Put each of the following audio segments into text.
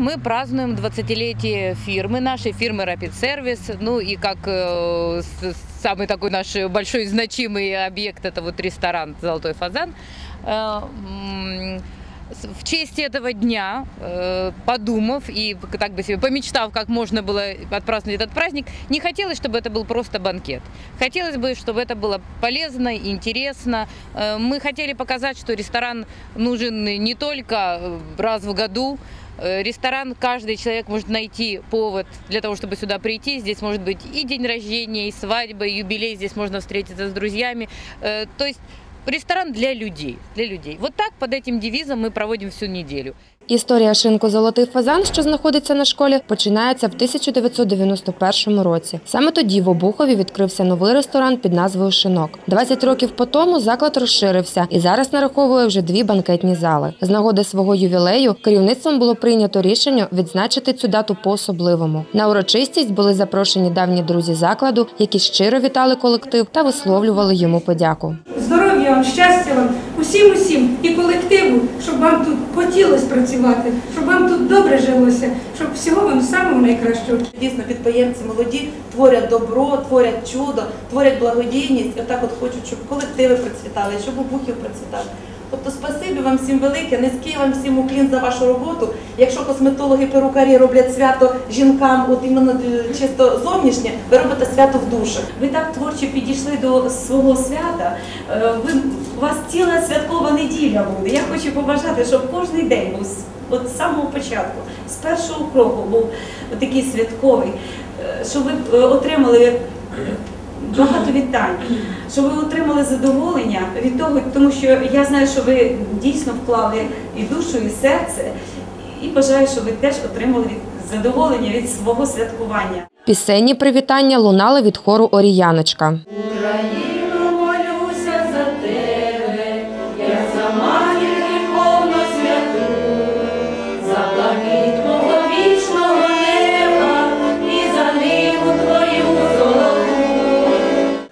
мы празднуем 20-летие фирмы, нашей фирмы Rapid Service. Ну и как э, самый такой наш большой значимый объект, это вот ресторан «Золотой фазан». Э, в честь этого дня, э, подумав и так бы себе помечтав, как можно было отпраздновать этот праздник, не хотелось, чтобы это был просто банкет. Хотелось бы, чтобы это было полезно, интересно. Мы хотели показать, что ресторан нужен не только раз в году. Э, Ресторан каждый человек может найти повод для того, чтобы сюда прийти. Здесь может быть и день рождения, и свадьба, и юбилей. Здесь можно встретиться с друзьями. Э, То есть ресторан для людей, для людей. Вот так под этим девизом мы проводим всю неделю. Історія шинку Золотий фазан, що знаходиться на школі, починається в 1991 році. Саме тоді в Обухові відкрився новий ресторан під назвою Шинок. 20 років по тому заклад розширився і зараз нараховує вже дві банкетні зали. З нагоди свого ювілею керівництвом було прийнято рішення відзначити цю дату по-особливому. На урочистість були запрошені давні друзі закладу, які щиро вітали колектив та висловлювали йому подяку. Здоров'я вам, щастя вам, усім усім і колективу, щоб вам тут хотілося працювати, щоб вам тут добре жилося, щоб всього вам самого найкращого. Дійсно, підприємці молоді творять добро, творять чудо, творять благодійність. Отак от хочуть, щоб колективи процвітали, щоб обухів процвітали. Тобто, спасибі вам всім велике, низький вам всім уклін за вашу роботу. Якщо косметологи, перукарі роблять свято жінкам, от іменно е, чисто зовнішнє, ви робите свято в душах. Ви так творчо підійшли до свого свята. Е, Ви, у вас ціла святкова неділя буде. Я хочу побажати, щоб кожен день був от з самого початку, з першого кроку був такий святковий, е, щоб ви отримали багато вітань, що ви отримали задоволення від того, тому що я знаю, що ви дійсно вклали і душу, і серце, і бажаю, що ви теж отримали задоволення від свого святкування. Пісенні привітання лунали від хору Оріяночка.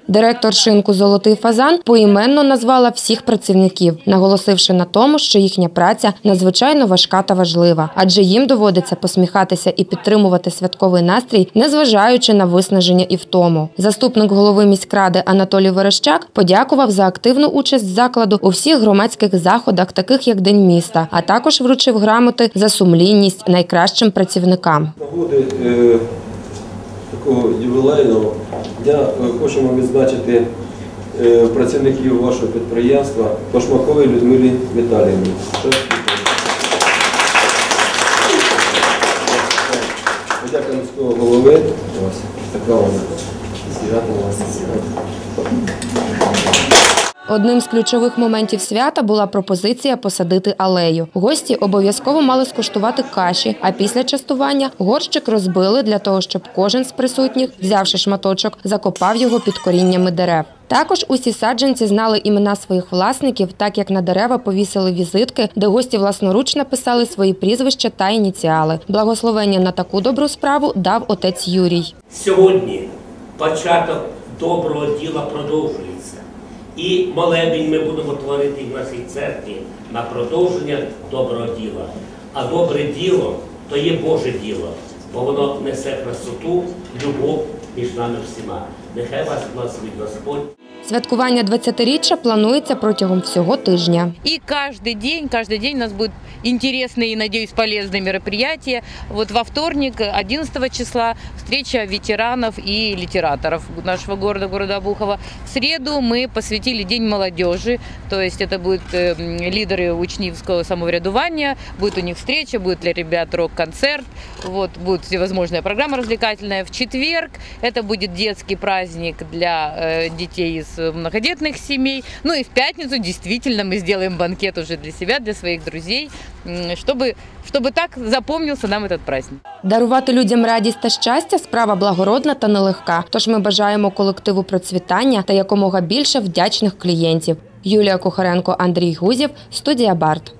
Директор шинку Золотий фазан поіменно назвала всіх працівників, наголосивши на тому, що їхня праця надзвичайно важка та важлива, адже їм доводиться посміхатися і підтримувати святковий настрій, незважаючи на виснаження і втому. Заступник голови міськради Анатолій Верещак подякував за активну участь закладу у всіх громадських заходах, таких як День міста, а також вручив грамоти за сумлінність найкращим працівникам. Е, такого ювілейного дня хочу хочемо відзначити е, працівників вашого підприємства Башмаковій Людмилі Віталіївні. Подяка міського голови. Ось така вона. Свято вас. Одним з ключових моментів свята була пропозиція посадити алею. Гості обов'язково мали скуштувати каші, а після частування горщик розбили для того, щоб кожен з присутніх, взявши шматочок, закопав його під коріннями дерев. Також усі саджанці знали імена своїх власників, так як на дерева повісили візитки, де гості власноруч написали свої прізвища та ініціали. Благословення на таку добру справу дав отець Юрій. Сьогодні початок доброго діла продовжується. І молебень ми будемо творити в нашій церкві на продовження доброго діла. А добре діло то є Боже діло, бо воно несе красоту, любов між нами всіма. Нехай вас благословить Господь. Святкування 20-річчя планується протягом всього тижня. И каждый день, каждый день у нас будут интересные и, надеюсь, полезные мероприятия. Вот во вторник, 11 числа, встреча ветеранов и литераторов нашего города, города Обухова. В среду мы посвятили День молодежи, то есть это будут э, лидеры учнивского самоврядування, будет у них встреча, будет для ребят рок-концерт, вот, будет всевозможная программа развлекательная. В четверг это будет детский праздник для э, детей из многодетных семей. Ну и в пятницу действительно мы сделаем банкет уже для себя, для своих друзей, м, чтобы, чтобы так запомнился нам этот праздник. Дарувати людям радість та щастя справа благородна та нелегка. Тож ми бажаємо колективу процвітання та якомога більше вдячних клієнтів. Юлія Кухаренко, Андрій Гузів, студія Барт.